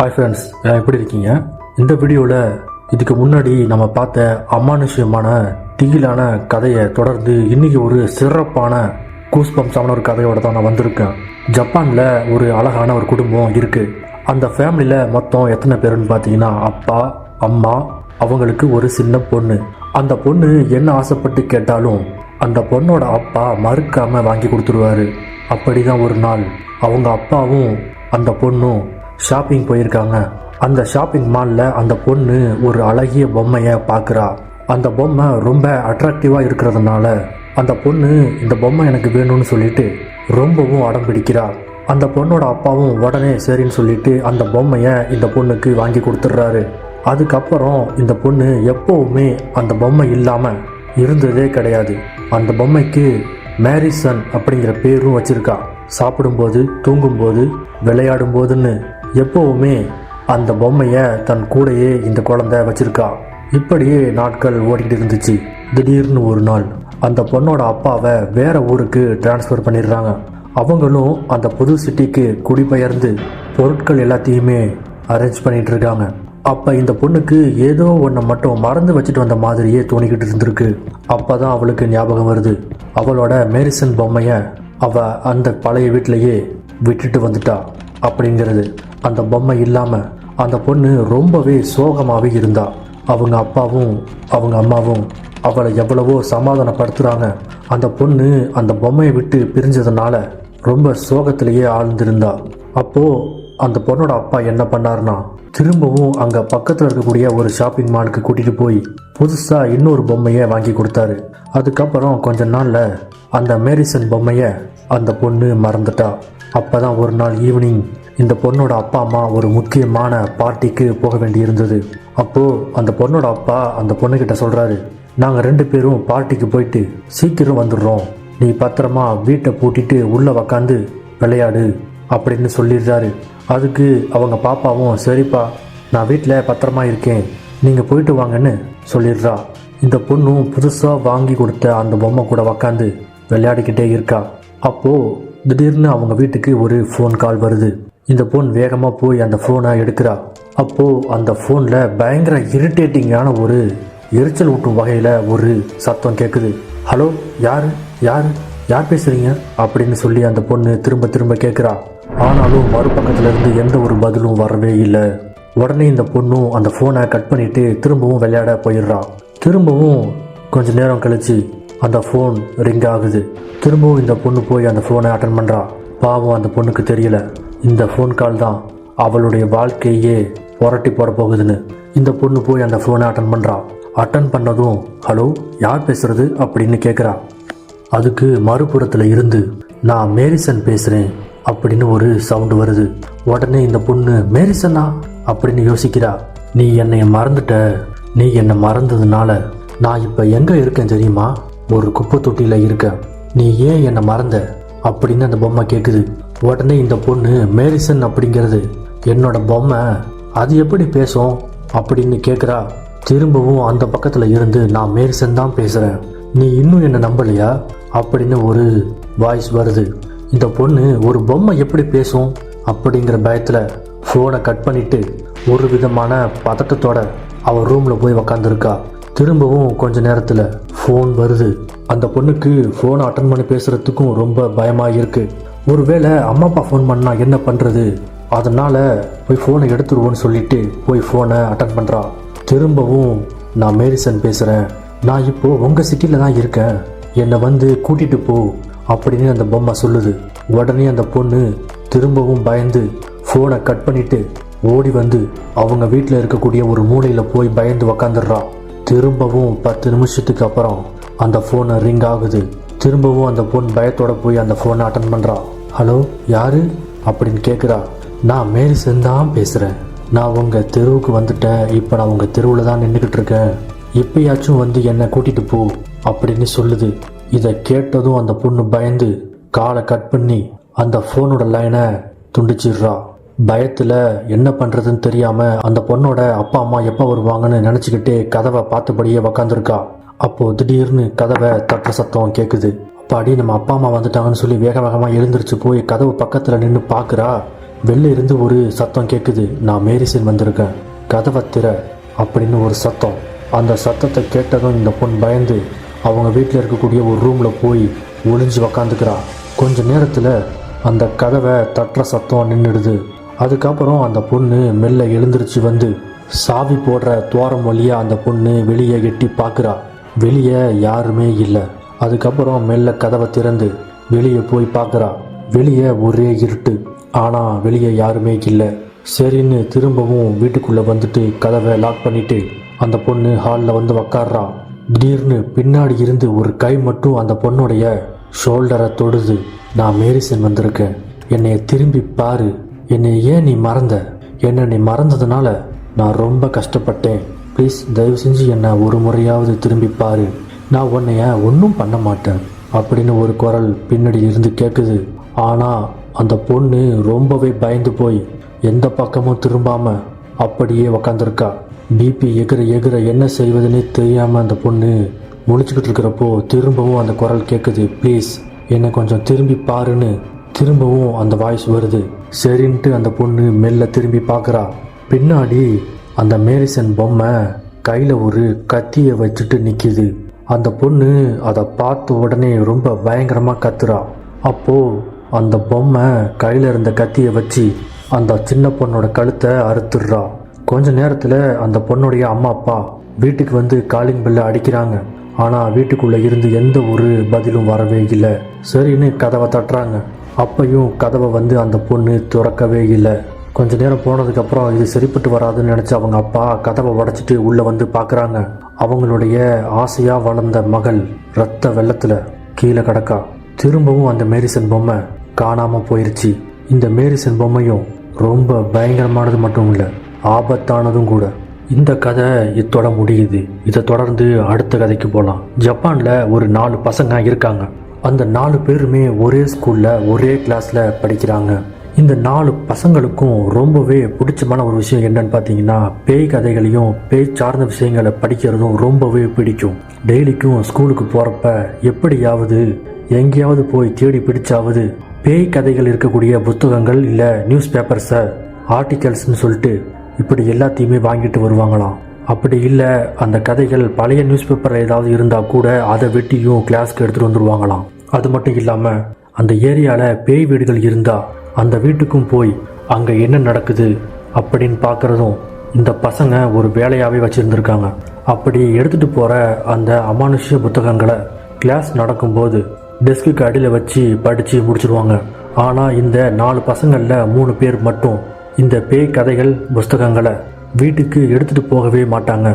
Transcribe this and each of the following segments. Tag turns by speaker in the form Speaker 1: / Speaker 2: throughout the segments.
Speaker 1: Hi friends எப்படி இருக்கீங்க? இந்த வீடியோவில் இதுக்கு முன்னாடி நம்ம பார்த்த அமானுஷ்யமான திகிலான கதையை தொடர்ந்து இன்னைக்கு ஒரு சிறப்பான கூஸ்பம்ஸான ஒரு கதையோட தான் நான் வந்திருக்கேன். ஜப்பானில் ஒரு அழகான ஒரு குடும்பம் இருக்குது அந்த ஃபேமிலியில் மொத்தம் எத்தனை பேருன்னு பார்த்தீங்கன்னா அப்பா அம்மா அவங்களுக்கு ஒரு சின்ன பொண்ணு. அந்த பொண்ணு என்ன ஆசைப்பட்டு கேட்டாலும் அந்த பொண்ணோட அப்பா மறுக்காமல் வாங்கி கொடுத்துருவாரு. அப்படிதான் ஒரு நாள் அவங்க அப்பாவும் அந்த பொண்ணும் ஷாப்பிங் போயிருக்காங்க. அந்த ஷாப்பிங் மாலில் அந்த பொண்ணு ஒரு அழகிய பொம்மையை பார்க்குறா அந்த பொம்மை ரொம்ப அட்ராக்டிவாக இருக்கிறதுனால அந்த பொண்ணு இந்த பொம்மை எனக்கு வேணும்னு சொல்லிட்டு ரொம்பவும் அடம் பிடிக்கிறா. அந்த பொண்ணோட அப்பாவும் உடனே சரின்னு சொல்லிட்டு அந்த பொம்மையை இந்த பொண்ணுக்கு வாங்கி கொடுத்துட்றாரு. அதுக்கப்புறம் இந்த பொண்ணு எப்போவுமே அந்த பொம்மை இல்லாமல் இருந்ததே கிடையாது. அந்த பொம்மைக்கு மேரிசன் அப்படிங்கிற பேரும் வச்சுருக்கா. சாப்பிடும்போது தூங்கும்போது விளையாடும் போதுன்னு எப்போவுமே அந்த பொம்மையை தன் கூடையே இந்த குழந்தை வச்சிருக்கா. இப்படியே நாட்கள் ஓடிக்கிட்டு இருந்துச்சு. திடீர்னு ஒரு நாள் அந்த பொண்ணோட அப்பாவை வேற ஊருக்கு டிரான்ஸ்ஃபர் பண்ணிடுறாங்க. அவங்களும் அந்த புது சிட்டிக்கு குடிபெயர்ந்து பொருட்கள் எல்லாத்தையுமே அரேஞ்ச் பண்ணிட்டு இருக்காங்க. அப்ப இந்த பொண்ணுக்கு ஏதோ ஒன்றை மட்டும் மறந்து வச்சுட்டு வந்த மாதிரியே தோணிக்கிட்டு இருந்திருக்கு. அப்பதான் அவளுக்கு ஞாபகம் வருது. அவளோட மேரிசன் பொம்மைய அவ அந்த பழைய வீட்டிலேயே விட்டுட்டு வந்துட்டா. அப்படிங்கிறது. அந்த பொம்மை இல்லாமல் அந்த பொண்ணு ரொம்பவே சோகமாகவே இருந்தா. அவங்க அப்பாவும் அவங்க அம்மாவும் அவளை எவ்வளவோ சமாதானப்படுத்துகிறாங்க அந்த பொண்ணு அந்த பொம்மையை விட்டு பிரிஞ்சதுனால ரொம்ப சோகத்திலேயே ஆழ்ந்திருந்தா. அப்போது அந்த பொண்ணோட அப்பா என்ன பண்ணாருன்னா திரும்பவும் அங்கே பக்கத்தில் இருக்கக்கூடிய ஒரு ஷாப்பிங் மாலுக்கு கூட்டிகிட்டு போய் புதுசாக இன்னொரு பொம்மையை வாங்கி கொடுத்தாரு. அதுக்கப்புறம் கொஞ்ச நாளில் அந்த மேரிசன் பொம்மையை அந்த பொண்ணு மறந்துட்டா. அப்போ தான் ஒரு நாள் ஈவினிங் இந்த பொண்ணோட அப்பா அம்மா ஒரு முக்கியமான பார்ட்டிக்கு போக வேண்டியிருந்தது. அப்போது அந்த பொண்ணோட அப்பா அந்த பொண்ணுக்கிட்ட சொல்கிறாரு நாங்கள் ரெண்டு பேரும் பார்ட்டிக்கு போயிட்டு சீக்கிரம் வந்துடுறோம். நீ பத்திரமா வீட்டை பூட்டிட்டு உள்ளே உக்காந்து விளையாடு அப்படின்னு சொல்லிடுறாரு. அதுக்கு அவங்க பாப்பாவும் சரிப்பா நான் வீட்டில் பத்திரமா இருக்கேன். நீங்கள் போயிட்டு வாங்கன்னு சொல்லிடுறா. இந்த பொண்ணும் புதுசாக வாங்கி கொடுத்த அந்த பொம்மை கூட உக்காந்து விளையாடிக்கிட்டே இருக்கா. அப்போது திடீர்னு அவங்க வீட்டுக்கு ஒரு ஃபோன் கால் வருது. இந்த பொண் வேகமாக போய் அந்த ஃபோனை எடுக்கிறா. அப்போது அந்த ஃபோனில் பயங்கர இரிட்டேட்டிங்கான ஒரு எரிச்சல் ஊட்டும் வகையில் ஒரு சத்தம் கேட்குது ஹலோ யார்? யார்? யார் பேசுகிறீங்க அப்படின்னு சொல்லி அந்த பொண்ணு திரும்ப திரும்ப கேட்குறா ஆனாலும் மறுபக்கத்துலேருந்து எந்த ஒரு பதிலும் வரவே இல்லை. உடனே இந்த பொண்ணும் அந்த ஃபோனை கட் பண்ணிவிட்டு திரும்பவும் விளையாட போயிடுறா. திரும்பவும் கொஞ்ச நேரம் கழிச்சு அந்த ஃபோன் ரிங் ஆகுது. திரும்பவும் இந்த பொண்ணு போய் அந்த ஃபோனை அட்டன் பண்ணுறா பாவம் அந்த பொண்ணுக்கு தெரியல. இந்த ஃபோன் கால் தான் அவளுடைய வாழ்க்கையே புரட்டி போட போகுதுன்னு. இந்த பொண்ணு போய் அந்த ஃபோனை அட்டன் பண்ணுறா அட்டன் பண்ணதும் ஹலோ யார் பேசுறது? அப்படின்னு கேட்குறா அதுக்கு மறுபுறத்தில் இருந்து நான் மேரிசன் பேசுகிறேன் அப்படின்னு ஒரு சவுண்டு வருது. உடனே இந்த பொண்ணு மேரிசனா அப்படின்னு யோசிக்கிறா. நீ என்னை மறந்துட்ட. நீ என்னை மறந்ததுனால நான் இப்போ எங்கே இருக்கேன் தெரியுமா? ஒரு குப்பை தொட்டியில் இருக்க. நீ ஏன் என்னை மறந்த? அப்படின்னு அந்த பொம்மை கேட்குது உடனே இந்த பொண்ணு மேரிசன் அப்படிங்கிறது. என்னோட பொம்மை அது எப்படி பேசும்? அப்படின்னு கேட்குறா திரும்பவும் அந்த பக்கத்தில் இருந்து நான் மேரிசன் தான் பேசுகிறேன் நீ இன்னும் என்னை நம்பலையா? அப்படின்னு ஒரு வாய்ஸ் வருது. இந்த பொண்ணு ஒரு பொம்மை எப்படி பேசும்? அப்படிங்கிற பயத்தில் ஃபோனை கட் பண்ணிவிட்டு ஒரு விதமான பதட்டத்தோட அவள் ரூமில் போய் உக்காந்துருக்கா. திரும்பவும் கொஞ்ச நேரத்தில் ஃபோன் வருது. அந்த பொண்ணுக்கு ஃபோனை அட்டன் பண்ணி பேசுகிறதுக்கும் ரொம்ப பயமாக இருக்குது ஒருவேளை அம்மா அப்பா ஃபோன் பண்ணால் என்ன பண்ணுறது அதனால் போய் ஃபோனை எடுத்துருவோன்னு சொல்லிட்டு போய் ஃபோனை அட்டன் பண்ணுறா திரும்பவும் நான் மேரிசன் பேசுகிறேன் நான் இப்போது உங்கள் சிட்டியில் தான் இருக்கேன். என்னை வந்து கூட்டிகிட்டு போ அப்படின்னு அந்த பொம்மை சொல்லுது. உடனே அந்த பொண்ணு திரும்பவும் பயந்து ஃபோனை கட் பண்ணிவிட்டு ஓடி வந்து அவங்க வீட்டில் இருக்கக்கூடிய ஒரு மூலையில் போய் பயந்து உக்காந்துடுறான் திரும்பவும் பத்து நிமிஷத்துக்கு அப்புறம் அந்த ஃபோனை ரிங் ஆகுது. திரும்பவும் அந்த பொண்ணு பயத்தோட போய் அந்த ஃபோனை அட்டன் பண்ணுறா ஹலோ யாரு? அப்படின்னு கேட்குறா நான் மேரிசன் தான் பேசுகிறேன் நான் உங்கள் தெருவுக்கு வந்துட்டேன். இப்போ நான் உங்கள் தெருவில் தான் நின்றுக்கிட்டு இருக்கேன். எப்பயாச்சும் வந்து என்னை கூட்டிகிட்டு போ அப்படின்னு சொல்லுது. இதை கேட்டதும் அந்த பொண்ணு பயந்து காலை கட் பண்ணி அந்த ஃபோனோட லைனை துண்டிச்சிடுறா. பயத்தில் என்ன பண்ணுறதுன்னு தெரியாமல் அந்த பொண்ணோட அப்பா அம்மா எப்போ வருவாங்கன்னு நினச்சிக்கிட்டே கதவை பார்த்தபடியே உக்காந்துருக்கா. அப்போது திடீர்னு கதவை தட்டுற சத்தம் கேட்குது அப்பாடி நம்ம அப்பா அம்மா வந்துட்டாங்கன்னு சொல்லி வேக வேகமாக எழுந்திரிச்சு போய் கதவு பக்கத்தில் நின்று பார்க்குறா வெளில இருந்து ஒரு சத்தம் கேட்குது நான் மேரிசன் வந்திருக்கேன். கதவை திற அப்படின்னு ஒரு சத்தம். அந்த சத்தத்தை கேட்டதும் இந்த பொண் பயந்து அவங்க வீட்டில் இருக்கக்கூடிய ஒரு ரூமில் போய் ஒளிஞ்சு உக்காந்துக்கிறா. கொஞ்ச நேரத்தில் அந்த கதவை தட்டுற சத்தம் நின்றுடுது அதுக்கப்புறம் அந்த பொண்ணு மெல்ல எழுந்திருச்சு வந்து சாவி போடுற துவாரம் வழியாக அந்த பொண்ணு வெளியே எட்டி பார்க்குறா வெளியே யாருமே இல்லை. அதுக்கப்புறம் மெல்ல கதவை திறந்து வெளியே போய் பார்க்குறா வெளியே ஒரே இருட்டு. ஆனால் வெளியே யாருமே இல்லை. சரின்னு திரும்பவும் வீட்டுக்குள்ளே வந்துட்டு கதவை லாக் பண்ணிட்டு அந்த பொண்ணு ஹாலில் வந்து உக்காடுறா திடீர்னு பின்னாடி இருந்து ஒரு கை மட்டும் அந்த பொண்ணுடைய ஷோல்டரை தொடுது. நான் மேரிசன் வந்திருக்கேன். என்னைய திரும்பி பாரு. என்னை ஏன் நீ மறந்த? என்னை நீ மறந்ததுனால நான் ரொம்ப கஷ்டப்பட்டேன். ப்ளீஸ் தயவு செஞ்சு என்னை ஒரு முறையாவது திரும்பி பாரு. நான் உன்னைய ஒன்றும் பண்ண மாட்டேன்? அப்படின்னு ஒரு குரல் பின்னாடி இருந்து கேட்குது ஆனால் அந்த பொண்ணு ரொம்பவே பயந்து போய் எந்த பக்கமும் திரும்பாம அப்படியே உக்காந்துருக்கா. பிபி எகிற எகிற என்ன செய்வதுன்னே தெரியாமல் அந்த பொண்ணு முழிச்சுக்கிட்டு இருக்கிறப்போ திரும்பவும் அந்த குரல் கேட்குது ப்ளீஸ் என்னை கொஞ்சம் திரும்பி பாருன்னு திரும்பவும் அந்த வாய்ஸ் வருது. சரின்ட்டு அந்த பொண்ணு மெல்ல திரும்பி பார்க்குறா. பின்னாடி அந்த மேரிசன் பொம்மை கையில் ஒரு கத்தியை வச்சுட்டு நிற்கிது அந்த பொண்ணு அதை பார்த்த உடனே ரொம்ப பயங்கரமாக கத்துறா. அப்போது அந்த பொம்மை கையில் இருந்த கத்தியை வச்சு அந்த சின்ன பொண்ணோட கழுத்தை அறுத்துடுறா. கொஞ்ச நேரத்தில் அந்த பொண்ணுடைய அம்மா அப்பா வீட்டுக்கு வந்து காலிங் பெல்ல அடிக்கிறாங்க. ஆனால் வீட்டுக்குள்ளே இருந்து எந்த ஒரு பதிலும் வரவே இல்லை. சரின்னு கதவை தட்டுறாங்க. அப்பையும் கதவை வந்து அந்த பொண்ணு திறக்கவே இல்லை. கொஞ்ச நேரம் போனதுக்கப்புறம் இது சரிப்பட்டு வராதுன்னு நினச்சி அவங்க அப்பா கதவை உடைச்சிட்டு உள்ளே வந்து பார்க்குறாங்க அவங்களுடைய ஆசையாக வளர்ந்த மகள் ரத்த வெள்ளத்தில் கீழே கிடக்கா. திரும்பவும் அந்த மேரிசன் பொம்மை காணாமல் போயிருச்சு. இந்த மேரிசன் பொம்மையும் ரொம்ப பயங்கரமானது மட்டும் இல்லை ஆபத்தானதும் கூட. இந்த கதை இத்தோட முடியுது. இதை தொடர்ந்து அடுத்த கதைக்கு போகலாம் ஜப்பானில் ஒரு நாலு பசங்க இருக்காங்க. அந்த நாலு பேருமே ஒரே ஸ்கூலில் ஒரே கிளாஸில் படிக்கிறாங்க. இந்த நாலு பசங்களுக்கும் ரொம்பவே பிடிச்சமான ஒரு விஷயம் என்னன்னு பார்த்தீங்கன்னா பேய் கதைகளையும் பேய் சார்ந்த விஷயங்களை படிக்கிறதும் ரொம்பவே பிடிக்கும். டெய்லிக்கும் ஸ்கூலுக்கு போகிறப்ப எப்படியாவது எங்கேயாவது போய் தேடி பிடிச்சாவது பேய் கதைகள் இருக்கக்கூடிய புத்தகங்கள் இல்லை நியூஸ் பேப்பர்ஸை ஆர்டிகல்ஸ்னு சொல்லிட்டு இப்படி எல்லாத்தையுமே வாங்கிட்டு வருவாங்களாம். அப்படி இல்லை அந்த கதைகள் பழைய நியூஸ் பேப்பரில் ஏதாவது இருந்தால் கூட அதை வெட்டியும் கிளாஸ்க்கு எடுத்துகிட்டு வந்துடுவாங்களாம் அது மட்டும் இல்லாமல் அந்த ஏரியாவில் பேய் வீடுகள் இருந்தால் அந்த வீட்டுக்கும் போய் அங்கே என்ன நடக்குது அப்படின்னு பார்க்குறதும் இந்த பசங்க ஒரு வேலையாகவே வச்சுருந்துருக்காங்க. அப்படி எடுத்துகிட்டு போகிற அந்த அமானுஷ்ய புத்தகங்களை கிளாஸ் நடக்கும்போது டெஸ்க்குக்கு அடியில் வச்சு படித்து முடிச்சிடுவாங்க ஆனால் இந்த நாலு பசங்களில் மூணு பேர் மட்டும் இந்த பேய் கதைகள் புஸ்தகங்களை வீட்டுக்கு எடுத்துகிட்டு போகவே மாட்டாங்க.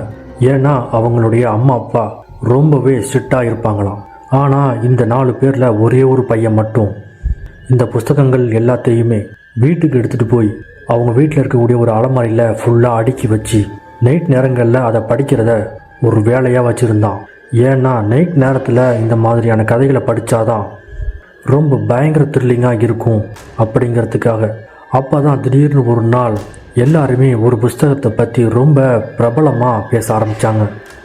Speaker 1: ஏன்னா அவங்களுடைய அம்மா அப்பா ரொம்பவே ஸ்ட்ரிக்டாக இருப்பாங்களாம். ஆனால் இந்த நாலு பேரில் ஒரே ஒரு பையன் மட்டும். இந்த புஸ்தகங்கள் எல்லாத்தையுமே வீட்டுக்கு எடுத்துகிட்டு போய் அவங்க வீட்டில் இருக்கக்கூடிய ஒரு அலமாரியில் ஃபுல்லாக அடுக்கி வச்சு நைட் நேரங்களில் அதை படிக்கிறத ஒரு வேலையாக வச்சுருந்தான். ஏன்னா நைட் நேரத்தில் இந்த மாதிரியான கதைகளை படித்தாதான் ரொம்ப பயங்கர த்ரில்லிங்காக இருக்கும் அப்படிங்கிறதுக்காக. அப்போ தான் திடீர்னு ஒரு நாள் எல்லாருமே ஒரு புஸ்தகத்தை பற்றி ரொம்ப பிரபலமாக பேச ஆரம்பித்தாங்க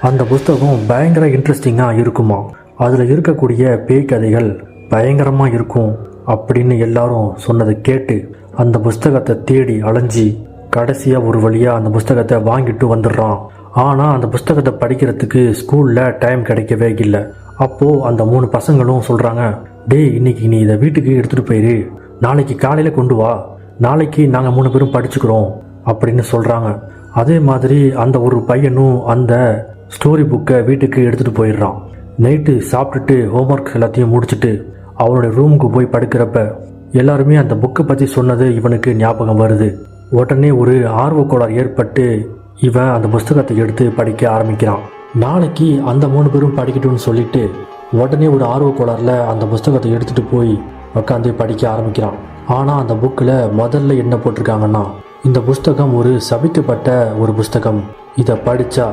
Speaker 1: அந்த புஸ்தகம் பயங்கர இன்ட்ரெஸ்டிங்காக இருக்குமா? அதில் இருக்கக்கூடிய பேய் கதைகள் பயங்கரமாக இருக்கும் அப்படின்னு எல்லாரும் சொன்னதை கேட்டு அந்த புஸ்தகத்தை தேடி அலைஞ்சி கடைசியாக ஒரு வழியாக அந்த புஸ்தகத்தை வாங்கிட்டு வந்துடுறான். ஆனால் அந்த புஸ்தகத்தை படிக்கிறதுக்கு ஸ்கூலில் டைம் கிடைக்கவே இல்லை. அப்போது அந்த மூணு பசங்களும் சொல்கிறாங்க டேய் இன்னைக்கு நீ இதை வீட்டுக்கு எடுத்துகிட்டு போயிரு. நாளைக்கு காலையில் கொண்டு வா. நாளைக்கு நாங்கள் மூணு பேரும் படிச்சுக்கிறோம் அப்படின்னு சொல்கிறாங்க அதே மாதிரி அந்த ஒரு பையனும் அந்த ஸ்டோரி புக்கை வீட்டுக்கு எடுத்துகிட்டு போயிடுறான். நைட்டு சாப்பிட்டுட்டு ஹோம்ஒர்க் எல்லாத்தையும் முடிச்சுட்டு அவனுடைய ரூமுக்கு போய் படுக்கிறப்ப எல்லாருமே அந்த புக்கை பற்றி சொன்னது இவனுக்கு ஞாபகம் வருது. உடனே ஒரு ஆர்வக்கோளார் ஏற்பட்டு இவன் அந்த புஸ்தகத்தை எடுத்து படிக்க ஆரம்பிக்கிறான். நாளைக்கு அந்த மூணு பேரும் படிக்கட்டும்னு சொல்லிட்டு உடனே ஒரு ஆர்வக்கோளாரில் அந்த புஸ்தகத்தை எடுத்துகிட்டு போய் உட்காந்து படிக்க ஆரம்பிக்கிறான். ஆனால் அந்த புக்கில் முதல்ல என்ன போட்டிருக்காங்கன்னா இந்த புஸ்தகம் ஒரு சபிக்கப்பட்ட ஒரு புஸ்தகம். இதை படித்தா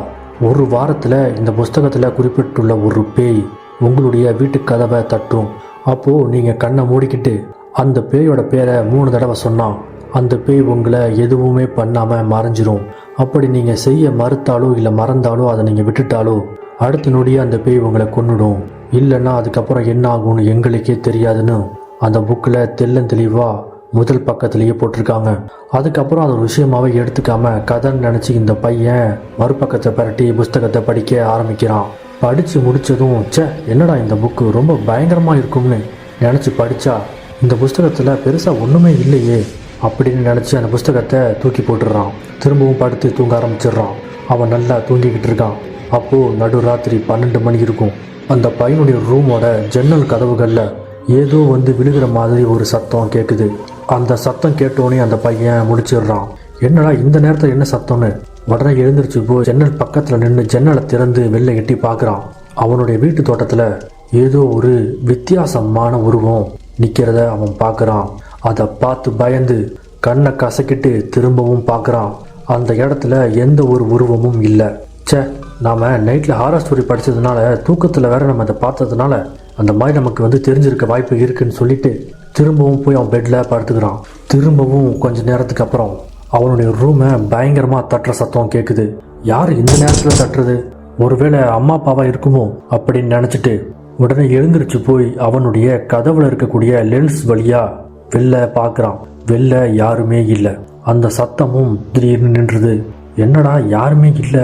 Speaker 1: ஒரு வாரத்தில் இந்த புஸ்தகத்தில் குறிப்பிட்டுள்ள ஒரு பேய் உங்களுடைய வீட்டு கதவை தட்டும். அப்போது நீங்கள் கண்ணை மூடிக்கிட்டு அந்த பேயோட பேரை மூணு தடவை சொன்னான் அந்த பேய் உங்களை எதுவுமே பண்ணாமல் மறைஞ்சிரும். அப்படி நீங்கள் செய்ய மறுத்தாலோ இல்லை மறந்தாலோ அதை நீங்கள் விட்டுட்டாலோ அடுத்த நொடியே அந்த பேய் உங்களை கொன்னுடும். இல்லைன்னா அதுக்கப்புறம் என்ன ஆகும்னு எங்களுக்கே தெரியாதுன்னு அந்த புக்கில் தெள்ளந்தெளிவாக முதல் பக்கத்திலேயே போட்டிருக்காங்க. அதுக்கப்புறம் அது ஒரு விஷயமாவே எடுத்துக்காம கதைன்னு நினச்சி இந்த பையன் மறுபக்கத்தை பரட்டி புஸ்தகத்தை படிக்க ஆரம்பிக்கிறான். படித்து முடிச்சதும் ச்சே என்னடா இந்த புக்கு ரொம்ப பயங்கரமாக இருக்கும்னு நினச்சி படித்தா இந்த புஸ்தகத்தில் பெருசாக ஒன்றுமே இல்லையே அப்படின்னு நினச்சி அந்த புஸ்தகத்தை தூக்கி போட்டுடுறான். திரும்பவும் படுத்து தூங்க ஆரம்பிச்சிடுறான். அவன் நல்லா தூங்கிக்கிட்டு இருக்கான். அப்போது நடு ராத்திரி பன்னெண்டு மணி இருக்கும். அந்த பையனுடைய ரூமோட ஜன்னல் கதவுகளில் ஏதோ வந்து விழுகிற மாதிரி ஒரு சத்தம் கேட்குது அந்த சத்தம் கேட்டோன்னே அந்த பையன் முடிச்சிடுறான் என்னடா இந்த நேரத்தில் என்ன சத்தம்னு? உடனே எழுந்திருச்சு போ ஜன்னல் பக்கத்தில் நின்று ஜன்னலை திறந்து வெளில எட்டி பார்க்குறான் அவனுடைய வீட்டு தோட்டத்தில் ஏதோ ஒரு வித்தியாசமான உருவம் நிற்கிறத அவன் பார்க்குறான் அதை பார்த்து பயந்து கண்ணை கசக்கிட்டு திரும்பவும் பார்க்குறான் அந்த இடத்துல எந்த ஒரு உருவமும் இல்லை. ச்சே நாம் நைட்டில் ஹாரர் ஸ்டோரி படித்ததுனால தூக்கத்தில் வேற நம்ம அதை பார்த்ததுனால அந்த மாதிரி நமக்கு வந்து தெரிஞ்சிருக்க வாய்ப்பு இருக்குன்னு சொல்லிட்டு திரும்பவும் போய் அவன் பெட்டில் படுத்துக்கிறான். திரும்பவும் கொஞ்ச நேரத்துக்கு அப்புறம் அவனுடைய ரூமை பயங்கரமாக தட்டுற சத்தம் கேட்குது யார் இந்த நேரத்தில் தட்டுறது? ஒருவேளை அம்மா அப்பாவா இருக்குமோ அப்படின்னு நினச்சிட்டு உடனே எழுந்திரிச்சு போய் அவனுடைய கதவுல இருக்கக்கூடிய லென்ஸ் வழியா வெளில பார்க்குறான் வெளில யாருமே இல்லை. அந்த சத்தமும் திடீர்னு நின்றுது. என்னடா யாருமே இல்லை?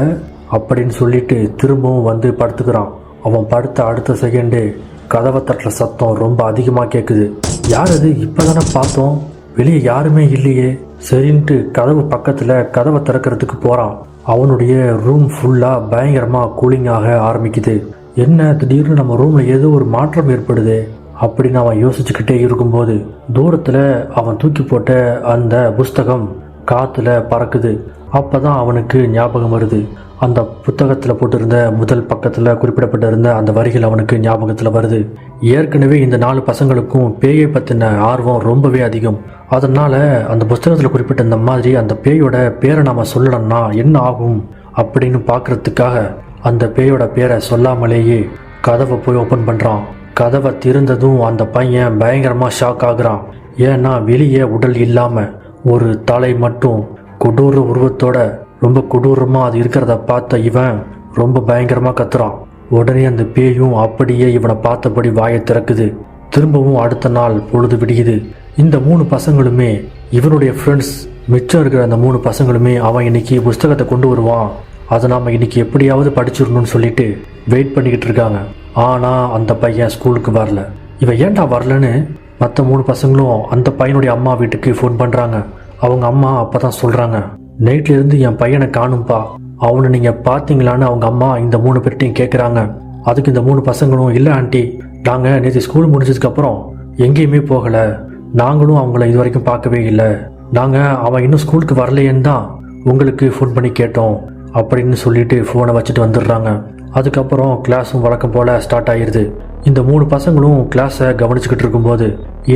Speaker 1: அப்படின்னு சொல்லிட்டு திரும்பவும் வந்து படுத்துக்கிறான். அவன் படுத்த அடுத்த செகண்டே கதவை தட்டுற சத்தம் ரொம்ப அதிகமாக கேட்குது யார் அது? இப்போதானே பார்த்தோம். வெளியே யாருமே இல்லையே. சரின்ட்டு கதவு பக்கத்தில் கதவை திறக்கிறதுக்கு போகிறான் அவனுடைய ரூம் ஃபுல்லாக பயங்கரமாக கூலிங் ஆக ஆரம்பிக்குது. என்ன திடீர்னு நம்ம ரூமில் ஏதோ ஒரு மாற்றம் ஏற்படுதே அப்படின்னு அவன் யோசிச்சுக்கிட்டே இருக்கும்போது தூரத்தில் அவன் தூக்கி போட்ட அந்த புஸ்தகம் காற்றுல பறக்குது. அப்போ தான் அவனுக்கு ஞாபகம் வருது. அந்த புத்தகத்தில் போட்டிருந்த முதல் பக்கத்தில் குறிப்பிடப்பட்டிருந்த அந்த வரிகள் அவனுக்கு ஞாபகத்தில் வருது. ஏற்கனவே இந்த நாலு பசங்களுக்கும் பேயை பற்றின ஆர்வம் ரொம்பவே அதிகம். அதனால் அந்த புஸ்தகத்தில் குறிப்பிட்ட இந்த மாதிரி அந்த பேயோட பேரை நாம் சொல்லணும்னா என்ன ஆகும் அப்படின்னு பார்க்குறதுக்காக அந்த பேயோட பேரை சொல்லாமலேயே கதவை போய் ஓப்பன் பண்ணுறான் கதவை திறந்ததும் அந்த பையன் பயங்கரமாக ஷாக் ஆகுறான். ஏன்னா வெளியே உடல் இல்லாமல் ஒரு தலை மட்டும் கொடூர உருவத்தோட ரொம்ப கொடூரமாக அது இருக்கிறத பார்த்த இவன் ரொம்ப பயங்கரமாக கத்துறான். உடனே அந்த பேயும் அப்படியே இவனை பார்த்தபடி வாயை திறக்குது. திரும்பவும் அடுத்த நாள் பொழுது விடியுது. இந்த மூணு பசங்களுமே இவனுடைய ஃப்ரெண்ட்ஸ் மிச்சம் இருக்கிற அந்த மூணு பசங்களுமே அவன் இன்னைக்கு புஸ்தகத்தை கொண்டு வருவான். அதை நாம் இன்னைக்கு எப்படியாவது படிச்சிடணும்னு சொல்லிட்டு வெயிட் பண்ணிக்கிட்டு இருக்காங்க. ஆனால் அந்த பையன் ஸ்கூலுக்கு வரல. இவன் ஏன்டா வரலன்னு மற்ற மூணு பசங்களும் அந்த பையனுடைய அம்மா வீட்டுக்கு ஃபோன் பண்ணுறாங்க அவங்க அம்மா அப்போ தான் சொல்கிறாங்க நைட்ல இருந்து என் பையனை காணும்பா. அவனை நீங்கள் பார்த்தீங்களான்னு அவங்க அம்மா இந்த மூணு பேர்ட்டையும் கேட்குறாங்க அதுக்கு இந்த மூணு பசங்களும் இல்லை ஆண்டி நாங்கள் நேற்று ஸ்கூல் முடிஞ்சதுக்கப்புறம் எங்கேயுமே போகலை. நாங்களும் அவங்கள இது வரைக்கும் பார்க்கவே இல்லை. நாங்கள் அவன் இன்னும் ஸ்கூலுக்கு வரலையேன்னு தான் உங்களுக்கு ஃபோன் பண்ணி கேட்டோம். அப்படின்னு சொல்லிட்டு ஃபோனை வச்சுட்டு வந்துடுறாங்க. அதுக்கப்புறம் கிளாஸும் வழக்கம் போல் ஸ்டார்ட் ஆகிடுது இந்த மூணு பசங்களும் கிளாஸை கவனிச்சுக்கிட்டு இருக்கும்போது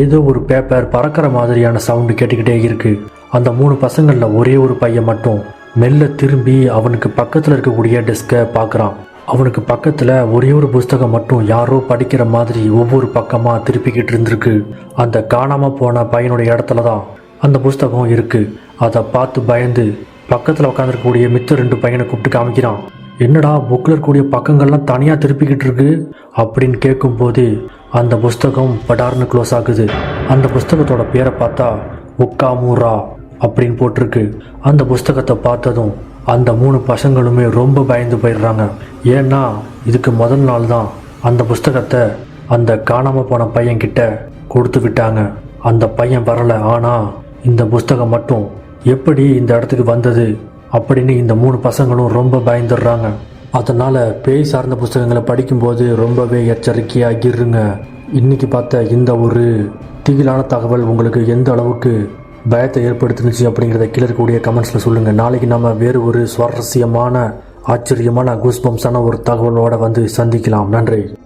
Speaker 1: ஏதோ ஒரு பேப்பர் பறக்கிற மாதிரியான சவுண்டு கேட்டுக்கிட்டே இருக்குது அந்த மூணு பசங்களில் ஒரே ஒரு பையன் மட்டும் மெல்ல திரும்பி அவனுக்கு பக்கத்தில் இருக்கக்கூடிய டெஸ்கை பார்க்குறான் அவனுக்கு பக்கத்தில் ஒரே ஒரு புஸ்தகம் மட்டும் யாரோ படிக்கிற மாதிரி ஒவ்வொரு பக்கமாக திருப்பிக்கிட்டு இருந்திருக்கு. அந்த காணாமல் போன பையனுடைய இடத்துல தான் அந்த புஸ்தகம் இருக்குது அதை பார்த்து பயந்து பக்கத்தில் உட்காந்துருக்கக்கூடிய மித்த ரெண்டு பையனை கூப்பிட்டு காமிக்கிறான். என்னடா புக்கில் இருக்கக்கூடிய பக்கங்கள்லாம் தனியாக திருப்பிக்கிட்டு இருக்கு? அப்படின்னு கேட்கும்போது அந்த புஸ்தகம் படார்னு க்ளோஸ் ஆகுது. அந்த புஸ்தகத்தோட பேரை பார்த்தா உக்காமூரா அப்படின்னு போட்டிருக்கு. அந்த புஸ்தகத்தை பார்த்ததும் அந்த மூணு பசங்களுமே ரொம்ப பயந்து போயிடுறாங்க. ஏன்னா இதுக்கு முதல் நாள் தான் அந்த புஸ்தகத்தை அந்த காணாமல் போன பையன்கிட்ட கொடுத்து விட்டாங்க. அந்த பையன் வரலை. ஆனால் இந்த புஸ்தகம் மட்டும் எப்படி இந்த இடத்துக்கு வந்தது அப்படின்னு இந்த மூணு பசங்களும் ரொம்ப பயந்துடுறாங்க. அதனால் பேய் சார்ந்த புஸ்தகங்களை படிக்கும்போது ரொம்பவே எச்சரிக்கையாக இருங்க இன்னைக்கு பார்த்த இந்த ஒரு திகிலான தகவல் உங்களுக்கு எந்த அளவுக்கு பயத்தை ஏற்படுத்துனுச்சு அப்படிங்கிறத கீழே இருக்கக்கூடிய கமெண்ட்ஸில் சொல்லுங்கள் நாளைக்கு நம்ம வேறு ஒரு சுவாரஸ்யமான ஆச்சரியமான குஸ்பம்ஸான ஒரு தகவலோடு வந்து சந்திக்கலாம். நன்றி.